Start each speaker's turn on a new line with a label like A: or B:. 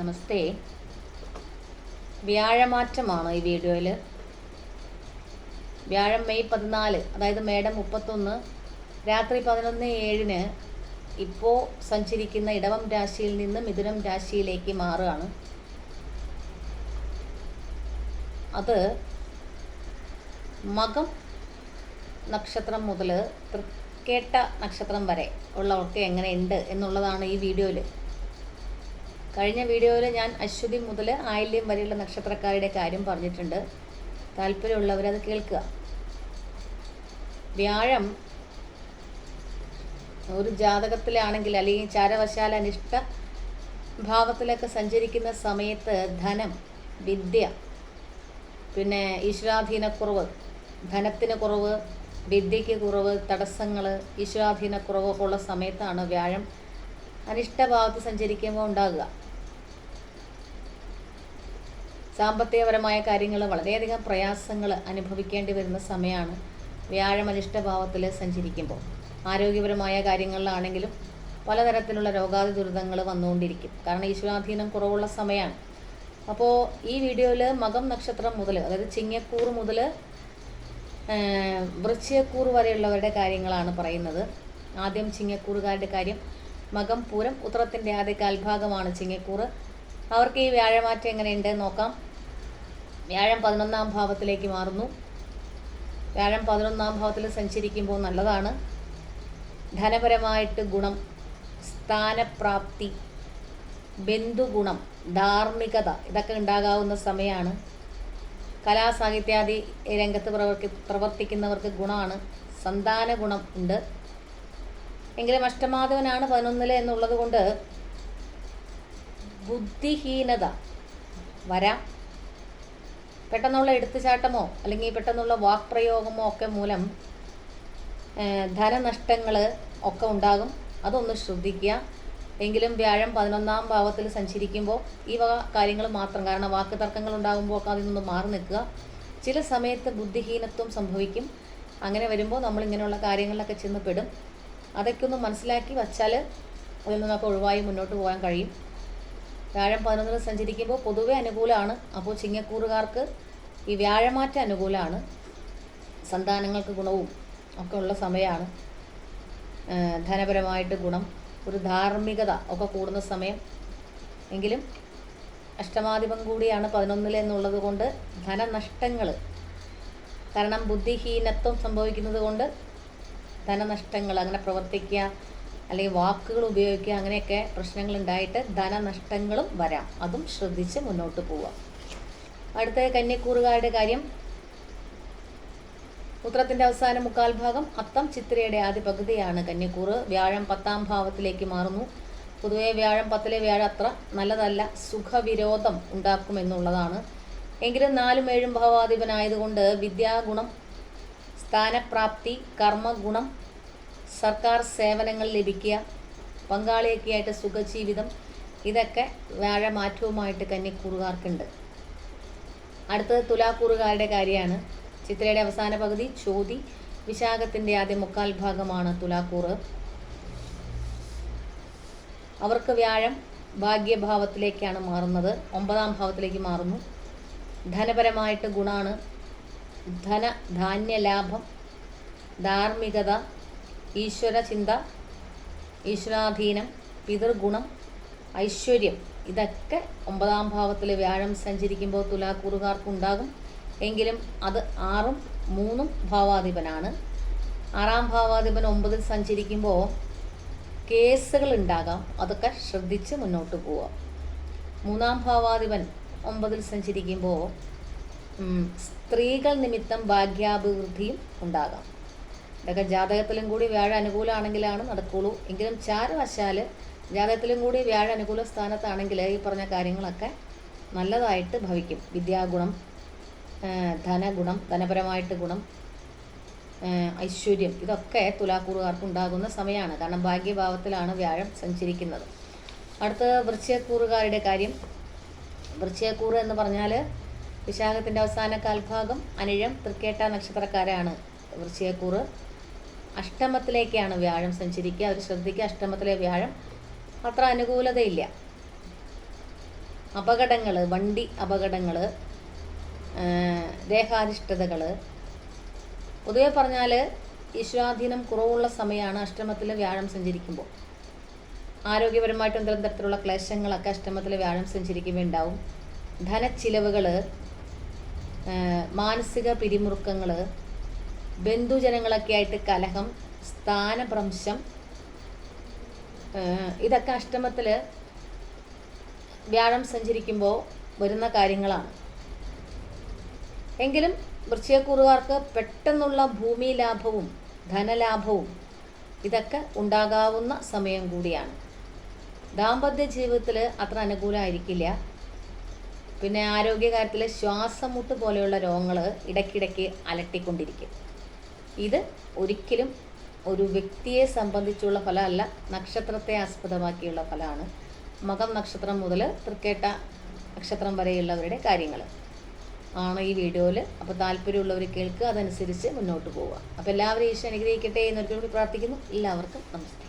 A: നമസ്തേ. വ്യാഴമാറ്റമാണ് ഈ വീഡിയോയിൽ വ്യാഴം മെയ് പതിനാല് അതായത് മേഡം മുപ്പത്തൊന്ന് രാത്രി പതിനൊന്ന് ഏഴിന് ഇപ്പോൾ സഞ്ചരിക്കുന്ന ഇടവം രാശിയിൽ നിന്ന് മിഥുനം രാശിയിലേക്ക് മാറുകയാണ്. അത് മകം നക്ഷത്രം മുതൽ തൃക്കേട്ട നക്ഷത്രം വരെ ഉള്ളവർക്ക് എങ്ങനെയുണ്ട് എന്നുള്ളതാണ് ഈ വീഡിയോയിൽ കഴിഞ്ഞ വീഡിയോയിൽ ഞാൻ അശ്വതി മുതൽ ആയില്യം വരെയുള്ള നക്ഷത്രക്കാരുടെ കാര്യം പറഞ്ഞിട്ടുണ്ട്. താല്പര്യമുള്ളവരത് കേൾക്കുക. വ്യാഴം ഒരു ജാതകത്തിലാണെങ്കിൽ അല്ലെങ്കിൽ ചാരവശാല അനിഷ്ട ഭാവത്തിലൊക്കെ സഞ്ചരിക്കുന്ന സമയത്ത് ധനം വിദ്യ പിന്നെ ഈശ്വരാധീനക്കുറവ് ധനത്തിന് കുറവ് വിദ്യയ്ക്ക് കുറവ് തടസ്സങ്ങൾ ഈശ്വരാധീനക്കുറവൊക്കെ ഉള്ള സമയത്താണ് വ്യാഴം അനിഷ്ടഭാവത്ത് സഞ്ചരിക്കുമ്പോൾ ഉണ്ടാകുക. സാമ്പത്തികപരമായ കാര്യങ്ങൾ വളരെയധികം പ്രയാസങ്ങൾ അനുഭവിക്കേണ്ടി വരുന്ന സമയമാണ് വ്യാഴം അനിഷ്ടഭാവത്തിൽ സഞ്ചരിക്കുമ്പോൾ. ആരോഗ്യപരമായ കാര്യങ്ങളിലാണെങ്കിലും പലതരത്തിലുള്ള രോഗാതി ദുരിതങ്ങൾ വന്നുകൊണ്ടിരിക്കും. കാരണം ഈശ്വരാധീനം കുറവുള്ള സമയമാണ് അപ്പോൾ ഈ വീഡിയോയിൽ മകം നക്ഷത്രം മുതൽ അതായത് ചിങ്ങക്കൂർ മുതൽ വൃശ്ചയക്കൂർ വരെയുള്ളവരുടെ കാര്യങ്ങളാണ് പറയുന്നത്. ആദ്യം ചിങ്ങക്കൂറുകാരുടെ കാര്യം മകം പൂരം ഉത്തരത്തിന്റെ ആദ്യ കാൽഭാഗമാണ് ചിങ്ങക്കൂർ അവർക്ക് ഈ വ്യാഴമാറ്റം എങ്ങനെയുണ്ട് നോക്കാം. വ്യാഴം പതിനൊന്നാം ഭാവത്തിലേക്ക് മാറുന്നു. വ്യാഴം പതിനൊന്നാം ഭാവത്തിൽ സഞ്ചരിക്കുമ്പോൾ നല്ലതാണ്. ധനപരമായിട്ട് ഗുണം സ്ഥാനപ്രാപ്തി ബന്ധുഗുണം ധാർമ്മികത ഇതൊക്കെ ഉണ്ടാകാവുന്ന സമയമാണ് കലാസാഹിത്യാദി രംഗത്ത് പ്രവർത്തി പ്രവർത്തിക്കുന്നവർക്ക് ഗുണമാണ്. സന്താന ഗുണം ഉണ്ട്. എങ്കിലും അഷ്ടമാധവനാണ് പതിനൊന്നിൽ എന്നുള്ളത് കൊണ്ട് ബുദ്ധിഹീനത വരാം. പെട്ടെന്നുള്ള എടുത്തുചാട്ടമോ അല്ലെങ്കിൽ പെട്ടെന്നുള്ള വാക്പ്രയോഗമോ ഒക്കെ മൂലം ധനനഷ്ടങ്ങൾ ഒക്കെ ഉണ്ടാകും. അതൊന്ന് ശ്രദ്ധിക്കുക. എങ്കിലും വ്യാഴം പതിനൊന്നാം ഭാവത്തിൽ സഞ്ചരിക്കുമ്പോൾ ഈ വക കാര്യങ്ങൾ മാത്രം കാരണം വാക്ക് തർക്കങ്ങൾ ഉണ്ടാകുമ്പോൾ ഒക്കെ അതിൽ നിന്ന് മാറി നിൽക്കുക. ചില സമയത്ത് ബുദ്ധിഹീനത്വം സംഭവിക്കും. അങ്ങനെ വരുമ്പോൾ നമ്മൾ ഇങ്ങനെയുള്ള കാര്യങ്ങളിലൊക്കെ ചെന്ന് പെടും. അതൊക്കെ ഒന്ന് മനസ്സിലാക്കി വച്ചാൽ അതിൽ നിന്നൊക്കെ ഒഴിവായി മുന്നോട്ട് പോകാൻ കഴിയും. വ്യാഴം പതിനൊന്നിൽ സഞ്ചരിക്കുമ്പോൾ പൊതുവെ അനുകൂലമാണ്. അപ്പോൾ ചിങ്ങക്കൂറുകാർക്ക് ഈ വ്യാഴമാറ്റം അനുകൂലമാണ്. സന്താനങ്ങൾക്ക് ഗുണവും ഒക്കെ ഉള്ള സമയമാണ്. ധനപരമായിട്ട് ഗുണം ഒരു ധാർമ്മികത ഒക്കെ കൂടുന്ന സമയം. എങ്കിലും അഷ്ടമാധിപം കൂടിയാണ് പതിനൊന്നിൽ എന്നുള്ളത് കൊണ്ട് ധനനഷ്ടങ്ങൾ കാരണം ബുദ്ധിഹീനത്വം സംഭവിക്കുന്നത് കൊണ്ട് ധനനഷ്ടങ്ങൾ അങ്ങനെ പ്രവർത്തിക്കുക അല്ലെങ്കിൽ വാക്കുകൾ ഉപയോഗിക്കുക അങ്ങനെയൊക്കെ പ്രശ്നങ്ങൾ ഉണ്ടായിട്ട് ധനനഷ്ടങ്ങളും വരാം. അതും ശ്രദ്ധിച്ച് മുന്നോട്ട് പോവുക. അടുത്ത കന്യക്കൂറുകാരുടെ കാര്യം. ഉത്രത്തിന്റെ അവസാന മുക്കാൽ ഭാഗം അത്തം ചിത്രയുടെ ആദ്യ പകുതിയാണ്. കന്യക്കൂറ് വ്യാഴം പത്താം ഭാവത്തിലേക്ക് മാറുന്നു. പൊതുവേ വ്യാഴം പത്തിലെ വ്യാഴം അത്ര നല്ലതല്ല സുഖവിരോധം ഉണ്ടാക്കുമെന്നുള്ളതാണ്. എങ്കിലും നാലും ഏഴും ഭാവാധിപനായതുകൊണ്ട് വിദ്യാഗുണം സ്ഥാനപ്രാപ്തി കർമ്മഗുണം സർക്കാർ സേവനങ്ങൾ ലഭിക്കുക പങ്കാളിയൊക്കെ ആയിട്ട് സുഖജീവിതം ഇതൊക്കെ വ്യാഴമാറ്റവുമായിട്ട് കന്നിക്കൂറുകാർക്കുണ്ട് അടുത്തത് തുലാക്കൂറുകാരുടെ കാര്യമാണ്. ചിത്രയുടെ അവസാന പകുതി ചോതി വിശാഖത്തിന്റെ ആദ്യ മുക്കാൽ ഭാഗമാണ് തുലാക്കൂറ്. അവർക്ക് വ്യാഴം ഭാഗ്യഭാവത്തിലേക്കാണ് മാറുന്നത്. ഒമ്പതാം ഭാവത്തിലേക്ക് മാറുന്നു. ധനപരമായിട്ട് ഗുണാണ്. ധന ധാന്യലാഭം ധാർമ്മികത ഈശ്വര ചിന്ത ഈശ്വരാധീനം പിതൃഗുണം ഐശ്വര്യം. ഇതൊക്കെ ഒമ്പതാം ഭാവത്തിൽ വ്യാഴം സഞ്ചരിക്കുമ്പോൾ തുലാക്കൂറുകാർക്കുണ്ടാകും. എങ്കിലും അത് ആറും മൂന്നും ഭാവാധിപനാണ്. ആറാം ഭാവാധിപൻ ഒമ്പതിൽ സഞ്ചരിക്കുമ്പോൾ കേസുകൾ ഉണ്ടാകാം അതൊക്കെ ശ്രദ്ധിച്ച് മുന്നോട്ട് പോവാം. മൂന്നാം ഭാവാധിപൻ ഒമ്പതിൽ സഞ്ചരിക്കുമ്പോൾ സ്ത്രീകൾ നിമിത്തം ഭാഗ്യാഭിവൃദ്ധിയും ഉണ്ടാകാം. ഇതൊക്കെ ജാതകത്തിലും കൂടി വ്യാഴ അനുകൂലമാണെങ്കിലാണ് നടക്കുള്ളൂ. എങ്കിലും ചാരവശാൽ ജാതകത്തിലും കൂടി വ്യാഴ അനുകൂല സ്ഥാനത്താണെങ്കിൽ ഈ പറഞ്ഞ കാര്യങ്ങളൊക്കെ നല്ലതായിട്ട് ഭവിക്കും. വിദ്യാഗുണം ധനഗുണം ധനപരമായിട്ട് ഗുണം ഐശ്വര്യം ഇതൊക്കെ തുലാക്കൂറുകാർക്ക് ഉണ്ടാകുന്ന സമയമാണ് കാരണം ഭാഗ്യഭാവത്തിലാണ് വ്യാഴം സഞ്ചരിക്കുന്നത്. അടുത്ത വൃശ്ചയക്കൂറുകാരുടെ കാര്യം. വൃശ്ചയക്കൂറ് എന്ന് പറഞ്ഞാൽ വിശാഖത്തിന്റെ അവസാന കാൽഭാഗം അനിഴം തൃക്കേട്ട നക്ഷത്രക്കാരാണ് വൃശ്ചയക്കൂറ് അഷ്ടമത്തിലേക്കാണ് വ്യാഴം സഞ്ചരിക്കുക. അവർ ശ്രദ്ധിക്കുക അഷ്ടമത്തിലെ വ്യാഴം അത്ര അനുകൂലതയില്ല. അപകടങ്ങൾ വണ്ടി അപകടങ്ങൾ ദേഹാരിഷ്ടതകൾ പൊതുവെ പറഞ്ഞാൽ ഈശ്വരാധീനം കുറവുള്ള സമയമാണ് അഷ്ടമത്തിൽ വ്യാഴം സഞ്ചരിക്കുമ്പോൾ. ആരോഗ്യപരമായിട്ട് എന്തെങ്കിലും തരത്തിലുള്ള ക്ലേശങ്ങളൊക്കെ അഷ്ടമത്തിൽ വ്യാഴം സഞ്ചരിക്കുമ്പോൾ ഉണ്ടാവും ധനച്ചിലവുകൾ മാനസിക പിരിമുറുക്കങ്ങൾ ബന്ധുജനങ്ങളൊക്കെ ആയിട്ട് കലഹം സ്ഥാനഭ്രംശം ഇതൊക്കെ അഷ്ടമത്തിൽ വ്യാഴം സഞ്ചരിക്കുമ്പോൾ വരുന്ന കാര്യങ്ങളാണ്. എങ്കിലും വൃശ്ചയക്കുറുകാർക്ക് പെട്ടെന്നുള്ള ഭൂമി ലാഭവും ധനലാഭവും ഇതൊക്കെ ഉണ്ടാകാവുന്ന സമയം കൂടിയാണ്. ദാമ്പത്യ ജീവിതത്തിൽ അത്ര അനുകൂലമായിരിക്കില്ല പിന്നെ ആരോഗ്യകാര്യത്തിൽ ശ്വാസമുട്ട് പോലെയുള്ള രോഗങ്ങൾ ഇടയ്ക്കിടയ്ക്ക് അലട്ടിക്കൊണ്ടിരിക്കും. ഇത് ഒരിക്കലും ഒരു വ്യക്തിയെ സംബന്ധിച്ചുള്ള ഫലമല്ല നക്ഷത്രത്തെ ആസ്പദമാക്കിയുള്ള ഫലമാണ്. മകം നക്ഷത്രം മുതൽ തൃക്കേട്ട നക്ഷത്രം വരെയുള്ളവരുടെ കാര്യങ്ങൾ. ആണ് ഈ വീഡിയോയിൽ അപ്പോൾ താല്പര്യമുള്ളവർ കേൾക്കുക അതനുസരിച്ച് മുന്നോട്ട് പോവുക. അപ്പോൾ എല്ലാവരും ഈശ്വരൻ അനുഗ്രഹിക്കട്ടെ എന്നൊരു പ്രാർത്ഥിക്കുന്നു. എല്ലാവർക്കും നമസ്കാരം.